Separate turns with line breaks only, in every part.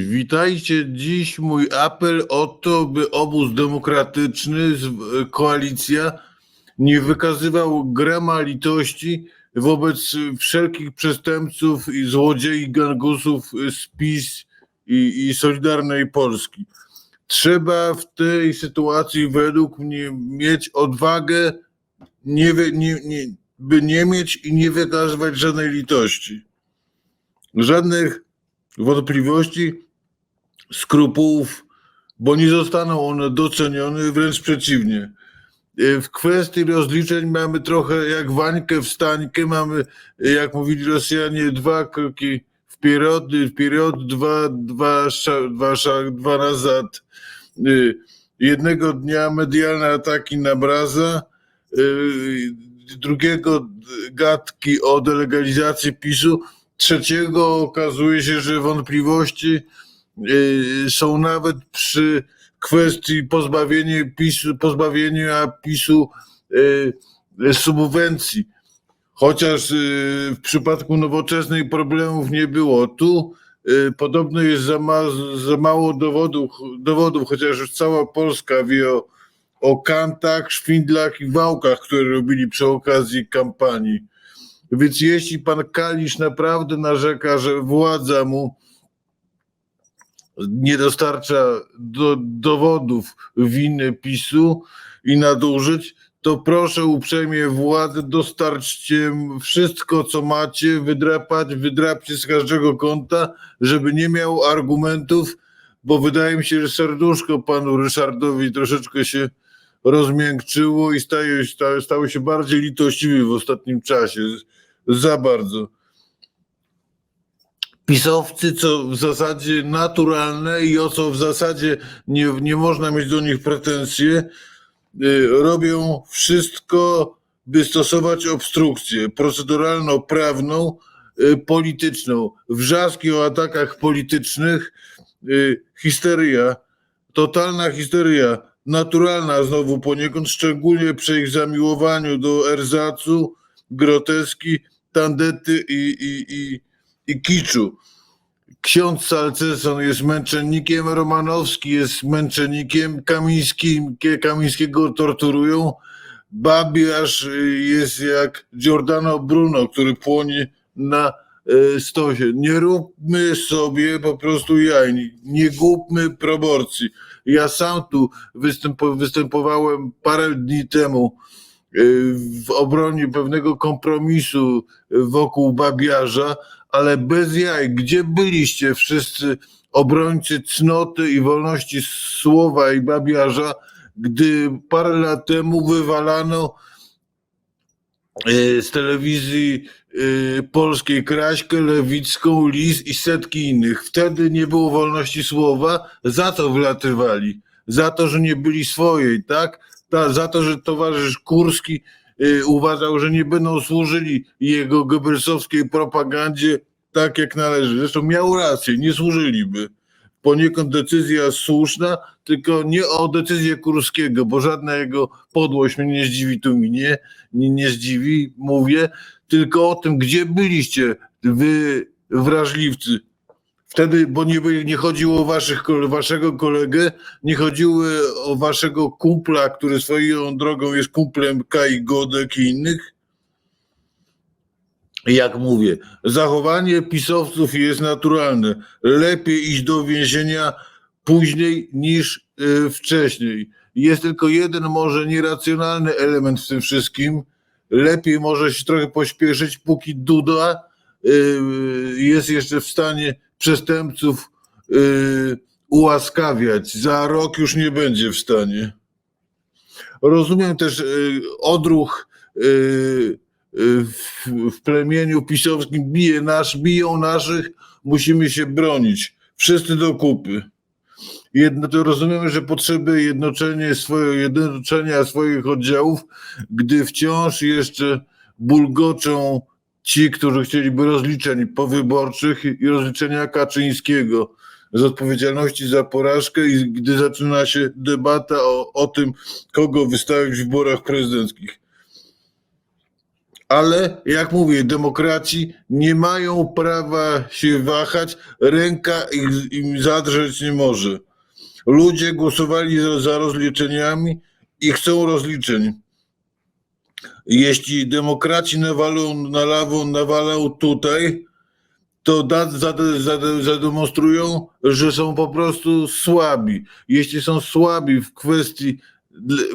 Witajcie. Dziś mój apel o to, by obóz demokratyczny, z- koalicja, nie wykazywał grama litości wobec wszelkich przestępców i złodziei, gangusów z PiS i, i Solidarnej Polski. Trzeba w tej sytuacji według mnie mieć odwagę, nie, nie, nie, by nie mieć i nie wykazywać żadnej litości. Żadnych wątpliwości, skrupułów, bo nie zostaną one docenione, wręcz przeciwnie. Y, W kwestii rozliczeń mamy trochę jak wańkę wstańkę, mamy, y, jak mówili Rosjanie, dwa kroki wpierw, wpierw dwa, dwa, dwa, sza- dwa nazad. Y, Jednego dnia medialne ataki na Braza, y, drugiego gadki o delegalizacji PiSu, trzeciego okazuje się, że wątpliwości y, są nawet przy kwestii pozbawienia PiSu, pozbawienia PiSu y, subwencji. Chociaż y, w przypadku nowoczesnej problemów nie było. Tu podobno jest za, ma, za mało dowodów, dowodów, chociaż już cała Polska wie o, o kantach, szwindlach i wałkach, które robili przy okazji kampanii. Więc jeśli pan Kalisz naprawdę narzeka, że władza mu nie dostarcza do, dowodów winy PiSu i nadużyć, to proszę uprzejmie władzę, dostarczcie wszystko, co macie, wydrapać, wydrapcie z każdego kąta, żeby nie miał argumentów, bo wydaje mi się, że serduszko panu Ryszardowi troszeczkę się rozmiękczyło i stało się bardziej litościwy w ostatnim czasie. Za bardzo pisowcy, co w zasadzie naturalne i o co w zasadzie nie, nie można mieć do nich pretensje, y, robią wszystko, by stosować obstrukcję proceduralno-prawną, y, polityczną. Wrzaski o atakach politycznych, y, histeria, totalna histeria, naturalna znowu poniekąd, szczególnie przy ich zamiłowaniu do erzacu, groteski, tandety i, i, i, i kiczu. Ksiądz Salceson jest męczennikiem, Romanowski jest męczennikiem, Kamiński, Kamińskiego torturują, Babiarz y, jest jak Giordano Bruno, który płonie na y, stosie. Nie róbmy sobie po prostu jaj, nie głupmy proporcji. Ja sam tu występo, występowałem parę dni temu w obronie pewnego kompromisu wokół Babiarza, ale bez jaj. Gdzie byliście wszyscy obrońcy cnoty i wolności słowa i babiarza, gdy parę lat temu wywalano e, z telewizji e, polskiej Kraśkę, Lewicką, Lis i setki innych. Wtedy nie było wolności słowa. Za to wylatywali. Za to, że nie byli swojej, tak? Za to, że towarzysz Kurski y, uważał, że nie będą służyli jego goebbelsowskiej propagandzie tak jak należy. Zresztą miał rację, nie służyliby. Poniekąd decyzja słuszna, tylko nie o decyzję Kurskiego, bo żadna jego podłość mnie nie zdziwi, tu mi nie, nie, nie zdziwi, mówię, tylko o tym, gdzie byliście wy wrażliwcy. Wtedy, bo nie, nie chodziło o waszych, waszego kolegę, nie chodziło o waszego kumpla, który swoją drogą jest kumplem Kai Godek i innych. Jak mówię, zachowanie pisowców jest naturalne. Lepiej iść do więzienia później niż y, wcześniej. Jest tylko jeden może nieracjonalny element w tym wszystkim. Lepiej może się trochę pośpieszyć, póki Duda jest jeszcze w stanie przestępców y, ułaskawiać. Za rok już nie będzie w stanie. Rozumiem też y, odruch y, y, w, plemieniu pisowskim bije nasz, biją naszych, musimy się bronić. Wszyscy do kupy. Jedno, to rozumiemy, że potrzeby jednoczenia swoich oddziałów, gdy wciąż jeszcze bulgoczą ci, którzy chcieliby rozliczeń powyborczych i rozliczenia Kaczyńskiego z odpowiedzialności za porażkę i gdy zaczyna się debata o, o tym, kogo wystawić w wyborach prezydenckich. Ale jak mówię, demokraci nie mają prawa się wahać, ręka ich- im zadrzeć nie może. Ludzie głosowali za, za rozliczeniami i chcą rozliczeń. Jeśli demokraci nawalą, nalawą, nawalą tutaj, to zademonstrują, że są po prostu słabi. Jeśli są słabi w kwestii,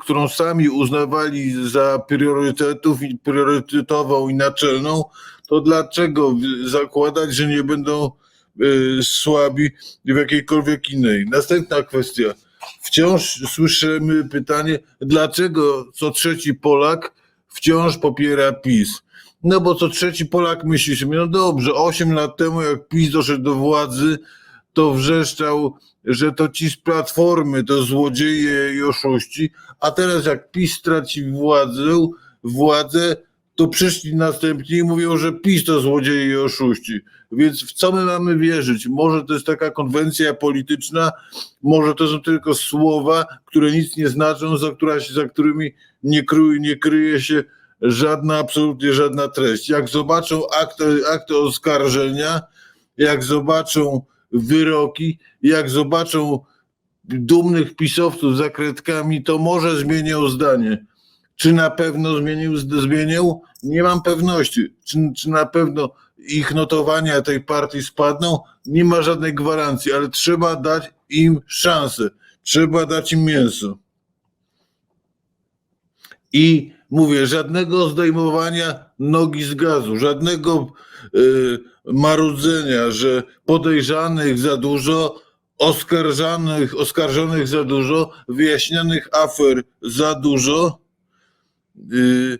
którą sami uznawali za priorytetów i priorytetową i naczelną, to dlaczego zakładać, że nie będą y, słabi w jakiejkolwiek innej? Następna kwestia. Wciąż słyszymy pytanie, dlaczego co trzeci Polak wciąż popiera PiS? No bo co trzeci Polak myśli sobie, no dobrze, 8 lat temu jak PiS doszedł do władzy, to wrzeszczał, że to ci z Platformy to złodzieje i oszuści, a teraz jak PiS straci władzę, władzę to przyszli następni i mówią, że PiS to złodzieje i oszuści. Więc w co my mamy wierzyć? Może to jest taka konwencja polityczna, może to są tylko słowa, które nic nie znaczą, za, która, za którymi nie, kryje, nie kryje się żadna, absolutnie żadna treść. Jak zobaczą akty, akty oskarżenia, jak zobaczą wyroki, jak zobaczą dumnych pisowców za kredkami, to może zmienią zdanie. Czy na pewno zmienił, zmienią? Nie mam pewności. Czy, czy na pewno ich notowania tej partii spadną? Nie ma żadnej gwarancji, ale trzeba dać im szansę. Trzeba dać im mięso. I mówię, żadnego zdejmowania nogi z gazu, żadnego y, marudzenia, że podejrzanych za dużo, oskarżanych, oskarżonych za dużo, wyjaśnionych afer za dużo. Y,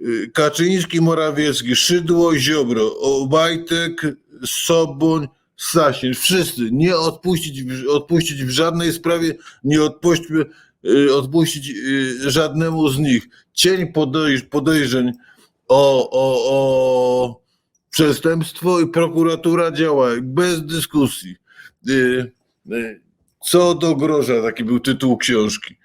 y, Kaczyński, Morawiecki, Szydło, Ziobro, Obajtek, Soboń, Sasin, wszyscy nie odpuścić, odpuścić w żadnej sprawie, nie odpuśćmy, y, odpuścić żadnemu z nich. Cień podejrz, podejrzeń o, o, o przestępstwo i prokuratura działa bez dyskusji. Co do grosza, taki był tytuł książki.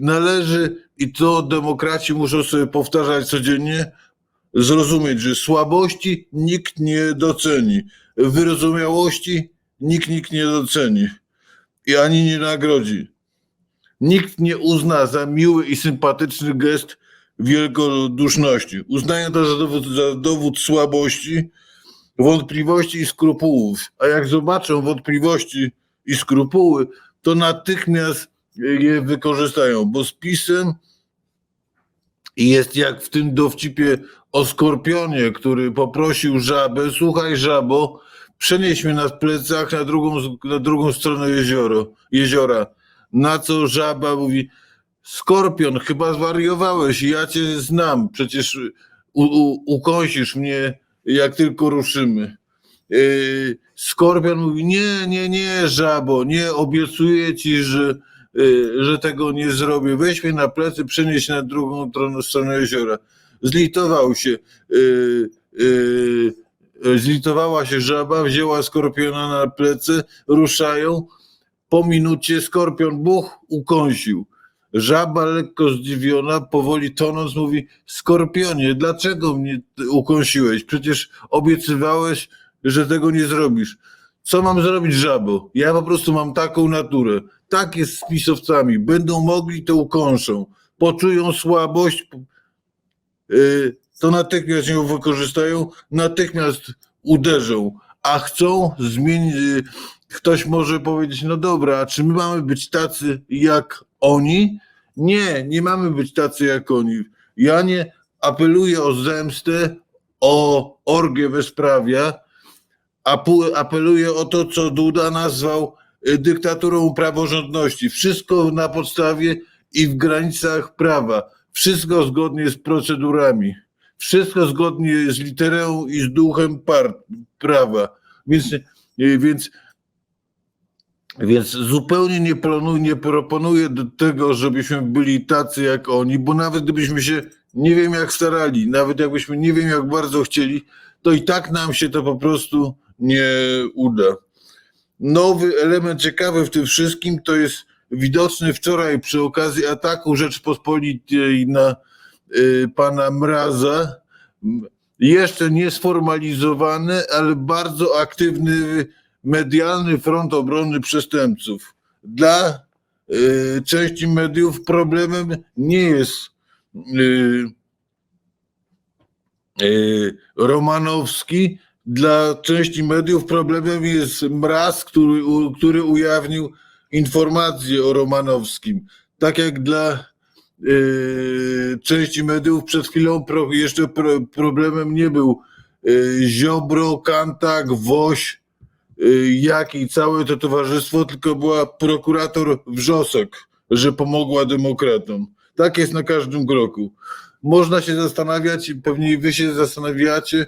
Należy, i to demokraci muszą sobie powtarzać codziennie, zrozumieć, że słabości nikt nie doceni, wyrozumiałości nikt, nikt nie doceni i ani nie nagrodzi. Nikt nie uzna za miły i sympatyczny gest wielkoduszności. Uznają to za dowód, za dowód słabości, wątpliwości i skrupułów. A jak zobaczą wątpliwości i skrupuły, to natychmiast je wykorzystają, bo z pisem jest jak w tym dowcipie o skorpionie, który poprosił żabę, słuchaj żabo, przenieś mnie na plecach na drugą, na drugą stronę jezioro, jeziora. Na co żaba mówi, skorpion, chyba zwariowałeś, ja cię znam, przecież u, u, ukąsisz mnie, jak tylko ruszymy. Yy, Skorpion mówi, nie, nie, nie, żabo, nie, obiecuję ci, że, że tego nie zrobię. Weź mnie na plecy, przenieś na drugą tron- stronę jeziora. Zlitował się. Yy, yy, zlitowała się żaba, wzięła skorpiona na plecy, ruszają. Po minucie skorpion buch ukąsił. Żaba lekko zdziwiona, powoli tonąc, mówi: Skorpionie, dlaczego mnie ukąsiłeś? Przecież obiecywałeś, że tego nie zrobisz. Co mam zrobić, żabo? Ja po prostu mam taką naturę. Tak jest z pisowcami. Będą mogli, to ukąszą. Poczują słabość, yy, to natychmiast ją wykorzystają, natychmiast uderzą. A chcą zmienić. Yy, ktoś może powiedzieć: No dobra, a czy my mamy być tacy jak oni? Nie, nie mamy być tacy jak oni. Ja nie apeluję o zemstę, o orgię bezprawia, apeluję o to, co Duda nazwał y, dyktaturą praworządności. Wszystko na podstawie i w granicach prawa. Wszystko zgodnie z procedurami. Wszystko zgodnie z literą i z duchem prawa. Więc, y, więc, więc zupełnie nie, planuję, nie proponuję do tego, żebyśmy byli tacy jak oni, bo nawet gdybyśmy się nie wiem jak starali, nawet jakbyśmy nie wiem jak bardzo chcieli, to i tak nam się to po prostu nie uda. Nowy element ciekawy w tym wszystkim to jest widoczny wczoraj przy okazji ataku Rzeczpospolitej na y, pana Mraza, jeszcze nie sformalizowany, ale bardzo aktywny medialny front obrony przestępców. Dla y, części mediów problemem nie jest y, y, Romanowski, dla części mediów problemem jest Mraz, który, który ujawnił informacje o Romanowskim. Tak jak dla y, części mediów przed chwilą pro, jeszcze pro, problemem nie był y, Ziobro, Kantak, Woś, y, jak i całe to towarzystwo, tylko była prokurator Wrzosek, że pomogła demokratom. Tak jest na każdym kroku. Można się zastanawiać, pewnie wy się zastanawiacie,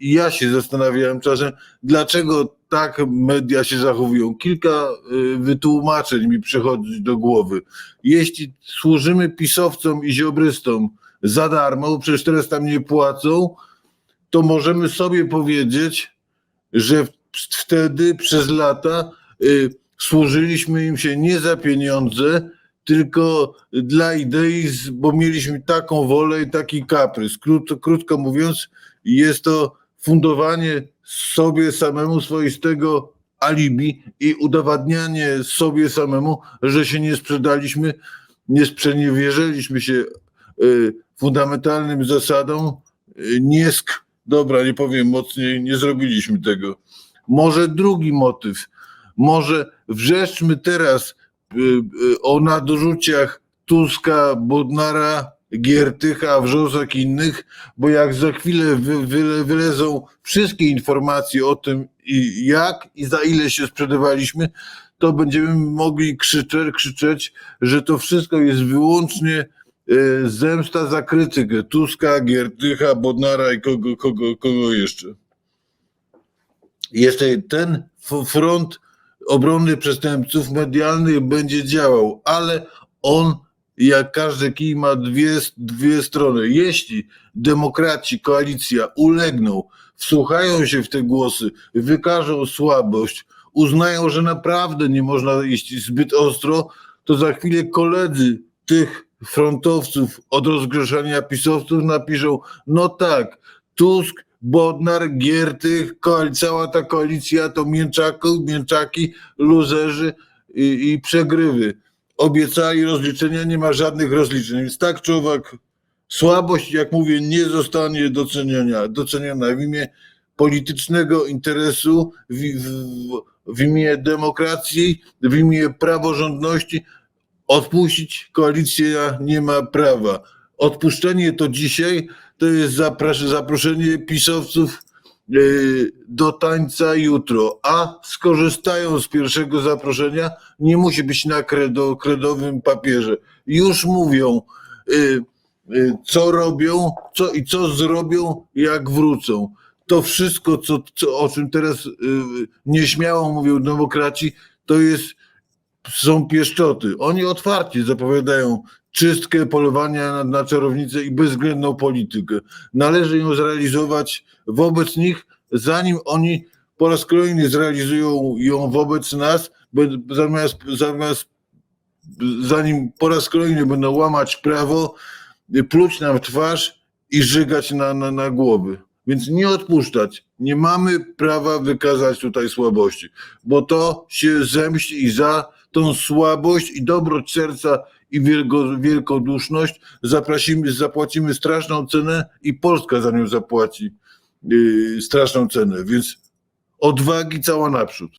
ja się zastanawiałem czasem, dlaczego tak media się zachowują. Kilka y, wytłumaczeń mi przychodzi do głowy. Jeśli służymy pisowcom i ziobrystom za darmo, przecież teraz tam nie płacą, to możemy sobie powiedzieć, że wtedy przez lata y, służyliśmy im się nie za pieniądze, tylko dla idei, bo mieliśmy taką wolę i taki kaprys. Krótko, krótko mówiąc, jest to fundowanie sobie samemu swoistego alibi i udowadnianie sobie samemu, że się nie sprzedaliśmy, nie sprzeniewierzyliśmy się y, fundamentalnym zasadom, y, nie sk, dobra, nie powiem mocniej, nie zrobiliśmy tego. Może drugi motyw, może wrzeszczmy teraz o nadużyciach Tuska, Bodnara, Giertycha, Wrzosek i innych, bo jak za chwilę wy, wyle, wylezą wszystkie informacje o tym, i jak i za ile się sprzedawaliśmy, to będziemy mogli krzyczeć, krzyczeć, że to wszystko jest wyłącznie y, zemsta za krytykę Tuska, Giertycha, Bodnara i kogo, kogo, kogo jeszcze. Jeszcze ten front obrony przestępców medialnych będzie działał, ale on, jak każdy kij, ma dwie, dwie strony. Jeśli demokraci, koalicja ulegną, wsłuchają się w te głosy, wykażą słabość, uznają, że naprawdę nie można iść zbyt ostro, to za chwilę koledzy tych frontowców od rozgrzeszania pisowców napiszą, no tak, Tusk, Bodnar, Giertych, cała ta koalicja to mięczaków, mięczaki, luzerzy i, i przegrywy. Obiecali rozliczenia, nie ma żadnych rozliczeń. Więc tak czy owak, słabość, jak mówię, nie zostanie doceniona, doceniona w imię politycznego interesu, w, w, w imię demokracji, w imię praworządności. Odpuścić koalicja nie ma prawa. Odpuszczenie to dzisiaj to jest zaproszenie pisowców yy, do tańca jutro, a skorzystają z pierwszego zaproszenia, nie musi być na kredo, kredowym papierze. Już mówią, yy, yy, co robią co i co zrobią, jak wrócą. To wszystko, co, co, o czym teraz nieśmiało mówią demokraci, to jest są pieszczoty. Oni otwarcie zapowiadają czystkę polowania na, na czarownicę i bezwzględną politykę. Należy ją zrealizować wobec nich, zanim oni po raz kolejny zrealizują ją wobec nas, zamiast, zamiast zanim po raz kolejny będą łamać prawo, pluć nam w twarz i żygać na, na, na głowy. Więc nie odpuszczać. Nie mamy prawa wykazać tutaj słabości, bo to się zemści i za tą słabość i dobroć serca i wielko, wielkoduszność zaprosimy, zapłacimy straszną cenę i Polska za nią zapłaci yy, straszną cenę. Więc odwagi cała naprzód.